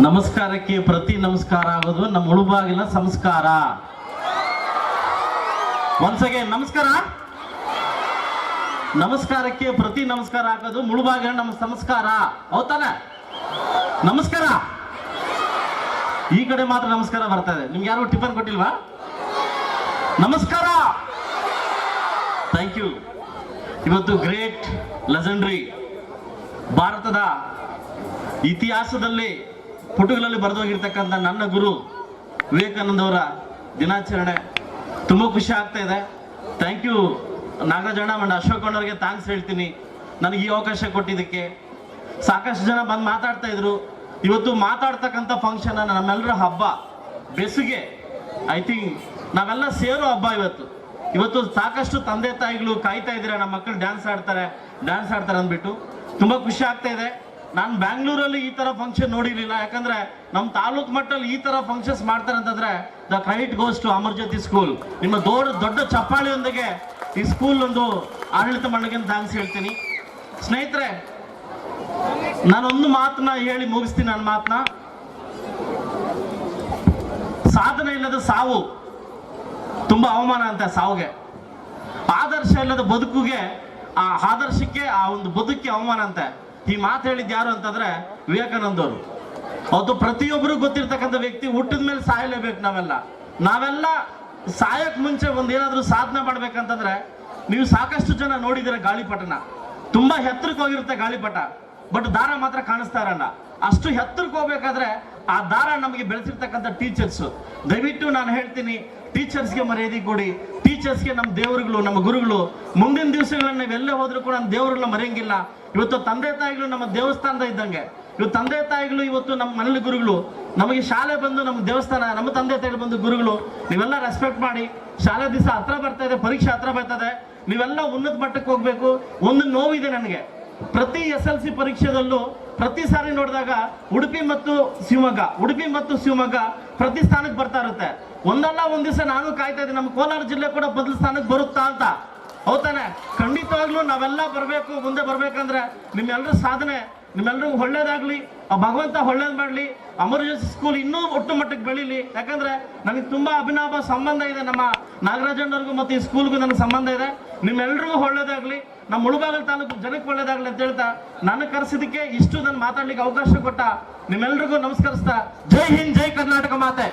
ನಮಸ್ಕಾರಕ್ಕೆ ಪ್ರತಿ ನಮಸ್ಕಾರ ಆಗೋದು ನಮ್ಮ ಉಳುಬಾಗಿಲ ಸಂಸ್ಕಾರ. ಒಂದ್ಸಗೆ ನಮಸ್ಕಾರ. ನಮಸ್ಕಾರಕ್ಕೆ ಪ್ರತಿ ನಮಸ್ಕಾರ ಹಾಕೋದು ಮುಳುಬಾಗಿಲ ನಮ್ಮ ಸಂಸ್ಕಾರ. ಹೌತಾನೆ ನಮಸ್ಕಾರ. ಈ ಕಡೆ ಮಾತ್ರ ನಮಸ್ಕಾರ ಬರ್ತಾ ಇದೆ. ನಿಮ್ಗೆ ಯಾರು ಟಿಫನ್ ಕೊಟ್ಟಿಲ್ವಾ? ನಮಸ್ಕಾರ. ಥ್ಯಾಂಕ್ ಯು ಇವತ್ತು ಗ್ರೇಟ್ ಲೆಜೆಂಡ್ರಿ ಭಾರತದ ಇತಿಹಾಸದಲ್ಲಿ ಪುಟಗಳಲ್ಲಿ ಬರೆದೋಗಿರ್ತಕ್ಕಂಥ ನನ್ನ ಗುರು ವಿವೇಕಾನಂದವರ ದಿನಾಚರಣೆ ತುಂಬ ಖುಷಿ ಆಗ್ತಾ ಇದೆ. ಥ್ಯಾಂಕ್ ಯು ನಾಗರಾಜಣ್ಣ ಮಂಡ ಅಶೋಕ್ ಅಣ್ಣವ್ರಿಗೆ ಥ್ಯಾಂಕ್ಸ್ ಹೇಳ್ತೀನಿ. ನನಗೆ ಈ ಅವಕಾಶ ಕೊಟ್ಟಿದ್ದಕ್ಕೆ. ಸಾಕಷ್ಟು ಜನ ಬಂದು ಮಾತಾಡ್ತಾ ಇದ್ರು. ಇವತ್ತು ಮಾತಾಡ್ತಕ್ಕಂಥ ಫಂಕ್ಷನ್ ನಮ್ಮೆಲ್ಲರ ಹಬ್ಬ. ಬೆಸುಗೆ. ಐ ಥಿಂಕ್ ನಾವೆಲ್ಲ ಸೇರೋ ಹಬ್ಬ ಇವತ್ತು. ಇವತ್ತು ಸಾಕಷ್ಟು ತಂದೆ ತಾಯಿಗಳು ಕಾಯ್ತಾ ಇದ್ದೀರಾ, ನಮ್ಮ ಮಕ್ಕಳು ಡ್ಯಾನ್ಸ್ ಆಡ್ತಾರೆ ಡ್ಯಾನ್ಸ್ ಆಡ್ತಾರೆ ಅಂದ್ಬಿಟ್ಟು. ತುಂಬ ಖುಷಿ ಆಗ್ತಾ ಇದೆ. ನಾನು ಬ್ಯಾಂಗ್ಳೂರಲ್ಲಿ ಈ ತರ ಫಂಕ್ಷನ್ ನೋಡಿರ್ಲಿಲ್ಲ. ಯಾಕಂದ್ರೆ ನಮ್ಮ ತಾಲೂಕ್ ಮಟ್ಟದಲ್ಲಿ ಈ ತರ ಫಂಕ್ಷನ್ಸ್ ಮಾಡ್ತಾರೆ ಅಂತಂದ್ರೆ the credit goes to Amarjyoti school ನಿಮ್ಮ ದೊಡ್ಡ ದೊಡ್ಡ ಚಪ್ಪಾಳಿಯೊಂದಿಗೆ ಈ ಸ್ಕೂಲ್ ಒಂದು ಆಡಳಿತ ಮಂಡಳಿಗೆ ಥ್ಯಾಂಕ್ಸ್ ಹೇಳ್ತೀನಿ. ಸ್ನೇಹಿತರೆ, ನಾನೊಂದು ಮಾತನ್ನ ಹೇಳಿ ಮುಗಿಸ್ತೀನಿ ನನ್ನ ಮಾತನ್ನ. ಸಾಧನೆ ಇಲ್ಲದ ಸಾವು ತುಂಬಾ ಅವಮಾನ ಅಂತ ಸಾವುಗೆ. ಆದರ್ಶ ಇಲ್ಲದ ಬದುಕುಗೆ, ಆ ಆದರ್ಶಕ್ಕೆ, ಆ ಒಂದು ಬದುಕಿಗೆ ಅವಮಾನ ಅಂತೆ. ಈ ಮಾತು ಹೇಳಿದ್ದು ಯಾರು ಅಂತಂದ್ರೆ ವಿವೇಕಾನಂದ ಅವರು ಅವತ್ತು ಪ್ರತಿಯೊಬ್ಬರು ಗೊತ್ತಿರ್ತಕ್ಕಂಥ ವ್ಯಕ್ತಿ ಹುಟ್ಟಿದ ಮೇಲೆ ಸಾಯಲೇಬೇಕು ನಾವೆಲ್ಲ. ನಾವೆಲ್ಲ ಸಾಯಕ್ ಮುಂಚೆ ಒಂದ್ ಏನಾದ್ರೂ ಸಾಧನೆ ಮಾಡ್ಬೇಕಂತಂದ್ರೆ ನೀವು ಸಾಕಷ್ಟು ಜನ ನೋಡಿದಿರ ಗಾಳಿಪಟನ. ತುಂಬಾ ಎತ್ತರಕ್ಕೆ ಹೋಗಿರುತ್ತೆ ಗಾಳಿಪಟ, ಬಟ್ ದಾರ ಮಾತ್ರ ಕಾಣಿಸ್ತಾ ಇರಲ್ಲ. ಅಷ್ಟು ಎತ್ತರಕ್ಕೆ ಹೋಗ್ಬೇಕಾದ್ರೆ ಆ ದಾರ ನಮಗೆ ಬೆಳೆಸಿರ್ತಕ್ಕಂಥ ಟೀಚರ್ಸ್ ದಯವಿಟ್ಟು ನಾನು ಹೇಳ್ತೀನಿ ಟೀಚರ್ಸ್ಗೆ ಮರ್ಯಾದೆ ಕೊಡಿ. ಟೀಚರ್ಸ್ಗೆ ನಮ್ಮ ದೇವರುಗಳು, ನಮ್ಮ ಗುರುಗಳು. ಮುಂದಿನ ದಿವಸಗಳನ್ನ ನಾವೆಲ್ಲೇ ಹೋದ್ರು ಕೂಡ ನಮ್ಮ ದೇವರುಗಳನ್ನ ಮರೆಯಂಗಿಲ್ಲ. ಇವತ್ತು ತಂದೆ ತಾಯಿಗಳು ನಮ್ಮ ದೇವಸ್ಥಾನದ ಇದ್ದಂಗೆ. ಇವತ್ತು ತಂದೆ ತಾಯಿಗಳು ಇವತ್ತು ನಮ್ಮ ಮನೇಲಿ ಗುರುಗಳು. ನಮಗೆ ಶಾಲೆ ಬಂದು ನಮ್ಮ ದೇವಸ್ಥಾನ, ನಮ್ಮ ತಂದೆ ತಾಯಿ ಬಂದು ಗುರುಗಳು. ನೀವೆಲ್ಲ ರೆಸ್ಪೆಕ್ಟ್ ಮಾಡಿ. ಶಾಲೆ ದಿವಸ ಹತ್ರ ಬರ್ತಾ ಇದೆ, ಪರೀಕ್ಷೆ ಹತ್ರ ಇದೆ ನೀವೆಲ್ಲ ಉನ್ನತ ಮಟ್ಟಕ್ಕೆ ಹೋಗ್ಬೇಕು. ಒಂದು ನೋವಿದೆ ನನಗೆ. ಪ್ರತಿ ಎಸ್ ಎಲ್ ಸಿ ಪರೀಕ್ಷೆದಲ್ಲೂ ಪ್ರತಿ ಸಾರಿ ನೋಡಿದಾಗ ಉಡುಪಿ ಮತ್ತು ಶಿವಮೊಗ್ಗ, ಉಡುಪಿ ಮತ್ತು ಶಿವಮೊಗ್ಗ ಪ್ರತಿ ಸ್ಥಾನಕ್ಕೆ ಬರ್ತಾ ಇರುತ್ತೆ. ಒಂದಲ್ಲ ಒಂದ್ ದಿವಸ ನಾನು ಕಾಯ್ತಾ ಇದ್ದೀನಿ, ನಮ್ಮ ಕೋಲಾರ ಜಿಲ್ಲೆ ಕೂಡ ಬದಲು ಸ್ಥಾನಕ್ಕೆ ಬರುತ್ತಾ ಅಂತ. ಹೌದಾನೆ ಖಂಡಿತವಾಗ್ಲೂ ನಾವೆಲ್ಲ ಬರಬೇಕು, ಮುಂದೆ ಬರಬೇಕಂದ್ರೆ ನಿಮ್ಮೆಲ್ಲರ ಸಾಧನೆ. ನಿಮ್ಮೆಲ್ಲರಿಗೂ ಒಳ್ಳೇದಾಗ್ಲಿ, ಆ ಭಗವಂತ ಒಳ್ಳೇದ್ ಮಾಡಲಿ ಅಮರ್ಜೆನ್ಸಿ ಸ್ಕೂಲ್ ಇನ್ನೂ ಒಟ್ಟು ಮಟ್ಟಕ್ಕೆ ಬೆಳೀಲಿ. ಯಾಕಂದ್ರೆ ನನಗೆ ತುಂಬಾ ಅಭಿನವ ಸಂಬಂಧ ಇದೆ ನಮ್ಮ ನಾಗರಾಜಣ್ಣವ್ರಿಗೂ ಮತ್ತು ಈ ಸ್ಕೂಲ್ಗೂ ನನಗೆ ಸಂಬಂಧ ಇದೆ. ನಿಮ್ಮೆಲ್ರಿಗೂ ಒಳ್ಳೇದಾಗಲಿ, ನಮ್ಮ ಮುಳುಬಾಗಲ್ ತಾಲೂಕು ಜನಕ್ಕೆ ಒಳ್ಳೇದಾಗಲಿ ಅಂತ ಹೇಳ್ತಾ ನನಗೆ ಕರೆಸಿದ್ದಕ್ಕೆ ಇಷ್ಟು ನಾನು ಮಾತಾಡ್ಲಿಕ್ಕೆ ಅವಕಾಶ ಕೊಟ್ಟ ನಿಮ್ಮೆಲ್ರಿಗೂ ನಮಸ್ಕರಿಸ್ತಾ. ಜೈ ಹಿಂದ್, ಜೈ ಕರ್ನಾಟಕ ಮಾತೆ.